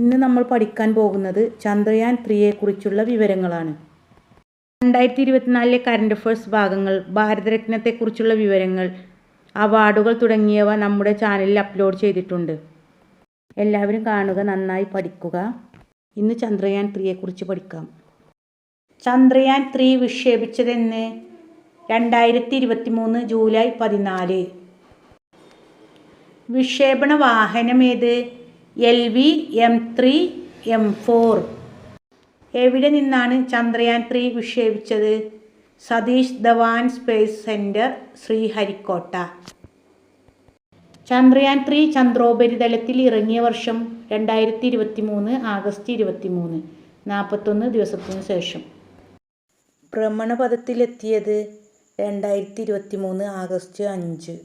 ഇന്ന് നമ്മൾ പഠിക്കാൻ പോകുന്നത് ചന്ദ്രയാൻ ത്രീയെക്കുറിച്ചുള്ള വിവരങ്ങളാണ്. രണ്ടായിരത്തി ഇരുപത്തിനാലിലെ കറണ്ട് അഫേഴ്സ് ഭാഗങ്ങൾ ഭാരതരത്നത്തെക്കുറിച്ചുള്ള വിവരങ്ങൾ അവാർഡുകൾ തുടങ്ങിയവ നമ്മുടെ ചാനലിൽ അപ്ലോഡ് ചെയ്തിട്ടുണ്ട്. എല്ലാവരും കാണുക നന്നായി പഠിക്കുക. ഇന്ന് ചന്ദ്രയാൻ ത്രീയെക്കുറിച്ച് പഠിക്കാം. ചന്ദ്രയാൻ ത്രീ വിക്ഷേപിച്ചതെന്ന് രണ്ടായിരത്തി ഇരുപത്തി മൂന്ന് ജൂലൈ പതിനാല്. വിക്ഷേപണ വാഹനം വാഹനമേത്? L V M three M four എവിടെ നിന്നാണ് Chandrayaan three വിക്ഷേപിച്ചത്? Satish Dhawan space centre Sriharikota. Chandrayaan three ചന്ദ്രോപരിതലത്തിൽ ഇറങ്ങിയ വർഷം രണ്ടായിരത്തി ഇരുപത്തി മൂന്ന് ആഗസ്റ്റ് ഇരുപത്തി മൂന്ന് നാൽപ്പത്തൊന്ന് ദിവസത്തിനു ശേഷം. ഭ്രമണപഥത്തിലെത്തിയത് രണ്ടായിരത്തി ഇരുപത്തി മൂന്ന് ആഗസ്റ്റ് അഞ്ച്.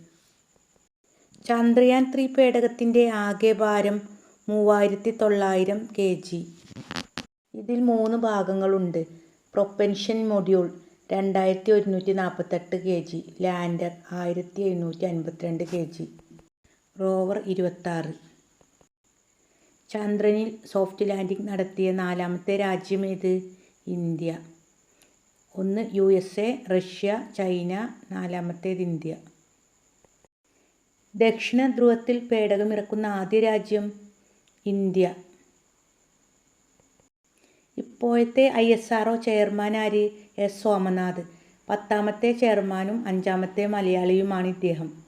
ചന്ദ്രയാൻ ത്രീ പേടകത്തിന്റെ ആകെ ഭാരം മൂവായിരത്തി തൊള്ളായിരം കെ ജി. ഇതിൽ മൂന്ന് ഭാഗങ്ങളുണ്ട്. പ്രൊപ്പൻഷൻ മൊഡ്യൂൾ രണ്ടായിരത്തി ഒരുന്നൂറ്റി നാൽപ്പത്തെട്ട് കെ ജി. ലാൻഡർ ആയിരത്തി എഴുന്നൂറ്റി അൻപത്തിരണ്ട് കെ ജി. റോവർ ഇരുപത്താറ്. ചന്ദ്രനിൽ സോഫ്റ്റ് ലാൻഡിംഗ് നടത്തിയ നാലാമത്തെ രാജ്യം ഏത്? ഇന്ത്യ. ഒന്ന് U S A Russia China നാലാമത്തേത് ഇന്ത്യ. ദക്ഷിണ ധ്രുവത്തിൽ പേടകമിറക്കുന്ന ആദ്യ രാജ്യം? ഇന്ത്യ. ഇപ്പോഴത്തെ I S R O chairman ആര്? എസ്. സോമനാഥ്. പത്താമത്തെ ചെയർമാനും അഞ്ചാമത്തെ മലയാളിയുമാണ് ഇദ്ദേഹം.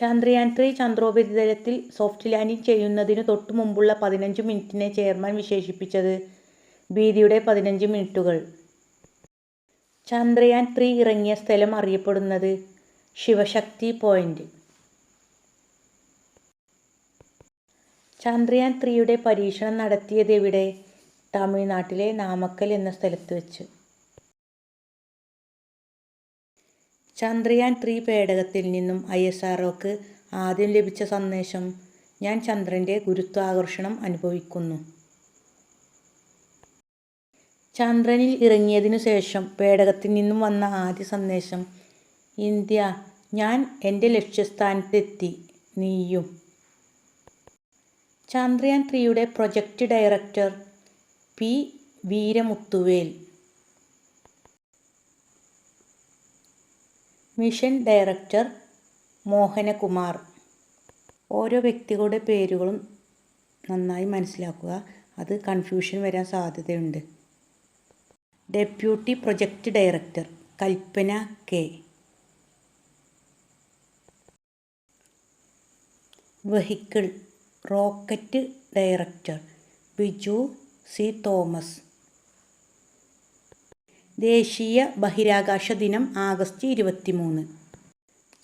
ചന്ദ്രയാൻ ത്രീ ചന്ദ്രോപരിതലത്തിൽ സോഫ്റ്റ് ലാൻഡിംഗ് ചെയ്യുന്നതിന് തൊട്ടു മുമ്പുള്ള പതിനഞ്ച് മിനിറ്റിനെ ചെയർമാൻ വിശേഷിപ്പിച്ചത് ഭീതിയുടെ പതിനഞ്ച് മിനിറ്റുകൾ. ചന്ദ്രയാൻ ത്രീ ഇറങ്ങിയ സ്ഥലം അറിയപ്പെടുന്നത് ശിവശക്തി പോയിന്റ്. ചന്ദ്രയാൻ ത്രീയുടെ പരീക്ഷണം നടത്തിയത് എവിടെ തമിഴ്നാട്ടിലെ നാമക്കൽ എന്ന സ്ഥലത്ത് വെച്ച്. ചന്ദ്രയാൻ ത്രീ പേടകത്തിൽ നിന്നും ഐ എസ് ആർ ഒക്ക് ആദ്യം ലഭിച്ച സന്ദേശം ഞാൻ ചന്ദ്രന്റെ ഗുരുത്വാകർഷണം അനുഭവിക്കുന്നു. ചന്ദ്രനിൽ ഇറങ്ങിയതിനു ശേഷം പേടകത്തിൽ നിന്നും വന്ന ആദ്യ സന്ദേശം ഇന്ത്യ ഞാൻ എന്റെ ലക്ഷ്യസ്ഥാനത്തെത്തി നീയും. ചന്ദ്രയാൻ ത്രീയുടെ project director P Veeramuthuvel. Mission director Mohanakumar. ഓരോ വ്യക്തികളുടെ പേരുകളും നന്നായി മനസ്സിലാക്കുക. അത് കൺഫ്യൂഷൻ വരാൻ സാധ്യതയുണ്ട്. Deputy project director Kalpana K. Vehicle rocket director Biju C Thomas. ദേശീയ ബഹിരാകാശ ദിനം ആഗസ്റ്റ് ഇരുപത്തിമൂന്ന്.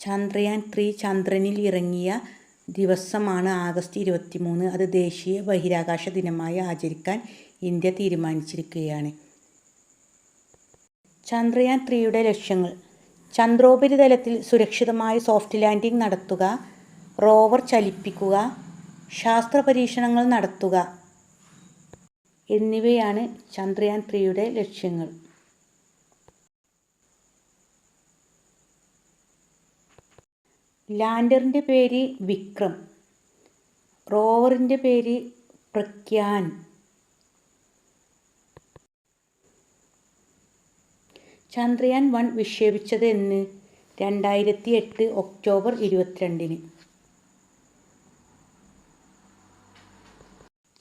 ചന്ദ്രയാൻ ത്രീ ചന്ദ്രനിൽ ഇറങ്ങിയ ദിവസമാണ് ആഗസ്റ്റ് ഇരുപത്തിമൂന്ന്. അത് ദേശീയ ബഹിരാകാശ ദിനമായി ആചരിക്കാൻ ഇന്ത്യ തീരുമാനിച്ചിരിക്കുകയാണ്. ചന്ദ്രയാൻ ത്രീയുടെ ലക്ഷ്യങ്ങൾ. ചന്ദ്രോപരിതലത്തിൽ സുരക്ഷിതമായ സോഫ്റ്റ് ലാൻഡിംഗ് നടത്തുക റോവർ ചലിപ്പിക്കുക ശാസ്ത്ര പരീക്ഷണങ്ങൾ നടത്തുക എന്നിവയാണ് ചന്ദ്രയാൻ ത്രീയുടെ ലക്ഷ്യങ്ങൾ. ലാൻഡറിന്റെ പേര് വിക്രം റോവറിന്റെ പേര് പ്രഖ്യാൻ ചന്ദ്രയാൻ വൺ വിക്ഷേപിച്ചത് എന്ന് രണ്ടായിരത്തി എട്ട് ഒക്ടോബർ ഇരുപത്തിരണ്ടിന്.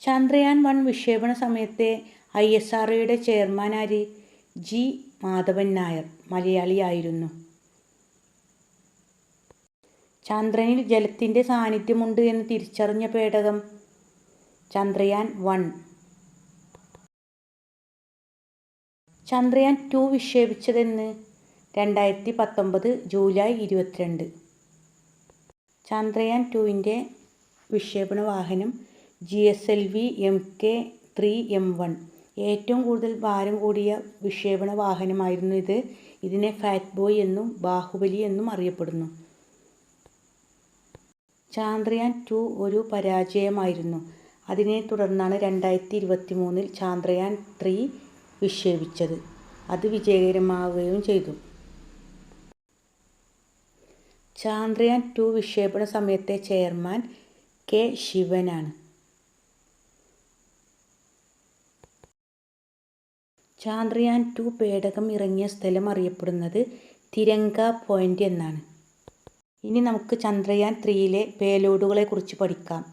ചന്ദ്രയാൻ വൺ വിക്ഷേപണ സമയത്തെ ഐ എസ് ആർ ഒയുടെ ചെയർമാൻ ജി മാധവൻ നായർ മലയാളിയായിരുന്നു. ചന്ദ്രനിൽ ജലത്തിന്റെ സാന്നിധ്യമുണ്ട് എന്ന് തിരിച്ചറിഞ്ഞ പേടകം ചന്ദ്രയാൻ വൺ. ചന്ദ്രയാൻ ടു വിക്ഷേപിച്ചതെന്ന് രണ്ടായിരത്തി പത്തൊമ്പത് ജൂലൈ ഇരുപത്തിരണ്ട്. ചന്ദ്രയാൻ ടുവിന്റെ വിക്ഷേപണ വാഹനം G S L V M K three M one. ഏറ്റവും കൂടുതൽ ഭാരം കൂടിയ വിക്ഷേപണ വാഹനമായിരുന്നു ഇത്. ഇതിനെ ഫാറ്റ് ബോയ് എന്നും ബാഹുബലി എന്നും അറിയപ്പെടുന്നു. ചാന്ദ്രയാൻ ടു ഒരു പരാജയമായിരുന്നു. അതിനെ തുടർന്നാണ് രണ്ടായിരത്തി ഇരുപത്തി മൂന്നിൽ ചാന്ദ്രയാൻ ത്രീ വിക്ഷേപിച്ചത്. അത് വിജയകരമാവുകയും ചെയ്തു. ചാന്ദ്രയാൻ ടു വിക്ഷേപണ സമയത്തെ ചെയർമാൻ കെ ശിവനാണ്. ചാന്ദ്രയാൻ ടു പേടകം ഇറങ്ങിയ സ്ഥലം അറിയപ്പെടുന്നത് തിരങ്ക പോയിന്റ് എന്നാണ്. ഇനി നമുക്ക് ചന്ദ്രയാൻ ത്രീയിലെ പേലോഡുകളെ കുറിച്ച് പഠിക്കാം.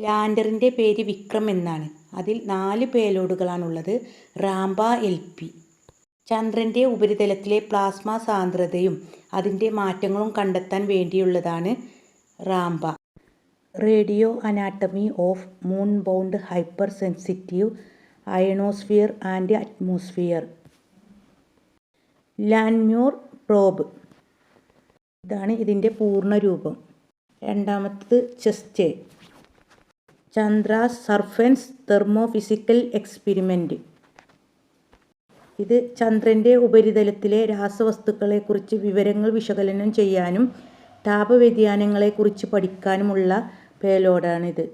ലാൻഡറിന്റെ പേര് വിക്രം എന്നാണ്. അതിൽ നാല് പേലോഡുകളാണുള്ളത് റാംബ എൽ പി. ചന്ദ്രന്റെ ഉപരിതലത്തിലെ പ്ലാസ്മ സാന്ദ്രതയും അതിന്റെ മാറ്റങ്ങളും കണ്ടെത്താൻ വേണ്ടിയുള്ളതാണ് Rambha. Radio anatomy of moon bound hypersensitive ionosphere and atmosphere Langmuir probe ഇതാണ് ഇതിന്റെ പൂർണ രൂപം. രണ്ടാമത്തത് Chaste Chandra surface thermophysical experiment ഇത് ചന്ദ്രന്റെ ഉപരിതലത്തിലെ രാസവസ്തുക്കളെക്കുറിച്ച് വിവരങ്ങൾ വിശകലനം ചെയ്യാനും താപവ്യതിയാനങ്ങളെക്കുറിച്ച് പഠിക്കാനുമുള്ള പേലോഡാണിത്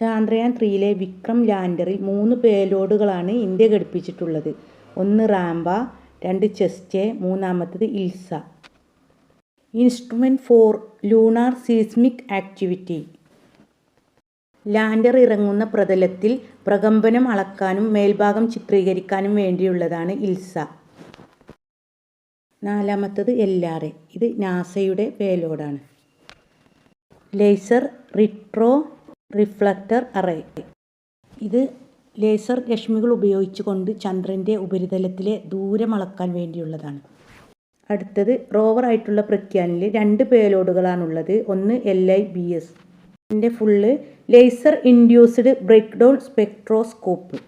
ചാന്ദ്രയാൻ ത്രീയിലെ വിക്രം ലാൻഡറിൽ മൂന്ന് പേലോഡുകളാണ് ഇന്ത്യ ഘടിപ്പിച്ചിട്ടുള്ളത്. ഒന്ന് റാംബ രണ്ട് ചെസ്റ്റേ മൂന്നാമത്തത് ILSA. Instrument for lunar seismic activity. Lander ഇറങ്ങുന്ന പ്രതലത്തിൽ പ്രകമ്പനം അളക്കാനും മേൽഭാഗം ചിത്രീകരിക്കാനും വേണ്ടിയുള്ളതാണ് ഇൽസ. നാലാമത്തത് എൽ ആർ എ. ഇത് നാസയുടെ പേലോഡാണ്. Laser retro reflector array. ഇത് ലേസർ രശ്മികൾ ഉപയോഗിച്ചുകൊണ്ട് ചന്ദ്രന്റെ ഉപരിതലത്തിലെ ദൂരം അളക്കാൻ വേണ്ടിയുള്ളതാണ്. അടുത്തത് റോവർ ആയിട്ടുള്ള പ്രഖ്യാനിൽ രണ്ട് പേലോഡുകളാണുള്ളത്. ഒന്ന് എൽ ഐ ബി എസ് ഇതിന്റെ full laser induced break down spectroscope.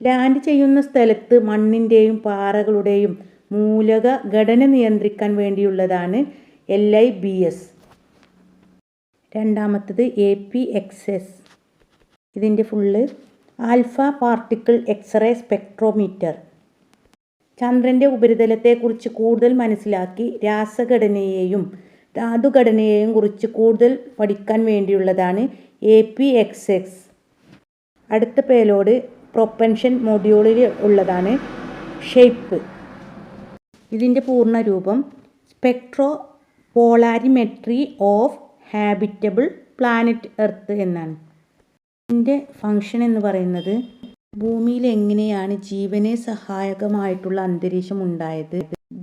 Land ചെയ്യുന്ന സ്ഥലത്ത് മണ്ണിന്റെയും പാറകളുടെയും മൂലക ഘടന നിയന്ത്രിക്കാൻ വേണ്ടിയുള്ളതാണ് എൽ ഐ ബി എസ് രണ്ടാമത്തത് എ പി എക്സ് എസ് ഇതിന്റെ full alpha particle X-ray spectrometer. ചന്ദ്രന്റെ ഉപരിതലത്തെക്കുറിച്ച് കൂടുതൽ മനസ്സിലാക്കി രാസഘടനയെയും ധാതുഘടനയെയും കുറിച്ച് കൂടുതൽ പഠിക്കാൻ വേണ്ടിയുള്ളതാണ് എ പി എക്സ് എക്സ് അടുത്ത പേലോഡ് പ്രൊപ്പൻഷൻ മൊഡ്യൂളിൽ ഉള്ളതാണ് ഷേപ്പ്. ഇതിന്റെ പൂർണരൂപം spectro polarimetry of habitable planet earth എന്നാണ്. ഇതിന്റെ ഫങ്ഷൻ എന്ന് പറയുന്നത് ഭൂമിയിൽ എങ്ങനെയാണ് ജീവനെ സഹായകമായിട്ടുള്ള അന്തരീക്ഷം ഉണ്ടായത്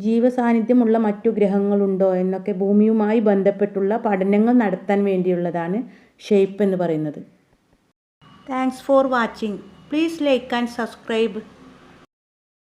ജീവസാന്നിധ്യമുള്ള മറ്റു ഗ്രഹങ്ങളുണ്ടോ എന്നൊക്കെ ഭൂമിയുമായി ബന്ധപ്പെട്ടുള്ള പഠനങ്ങൾ നടത്താൻ വേണ്ടിയുള്ളതാണ് ഷേപ്പ് എന്ന് പറയുന്നത്. Thanks for watching please like and subscribe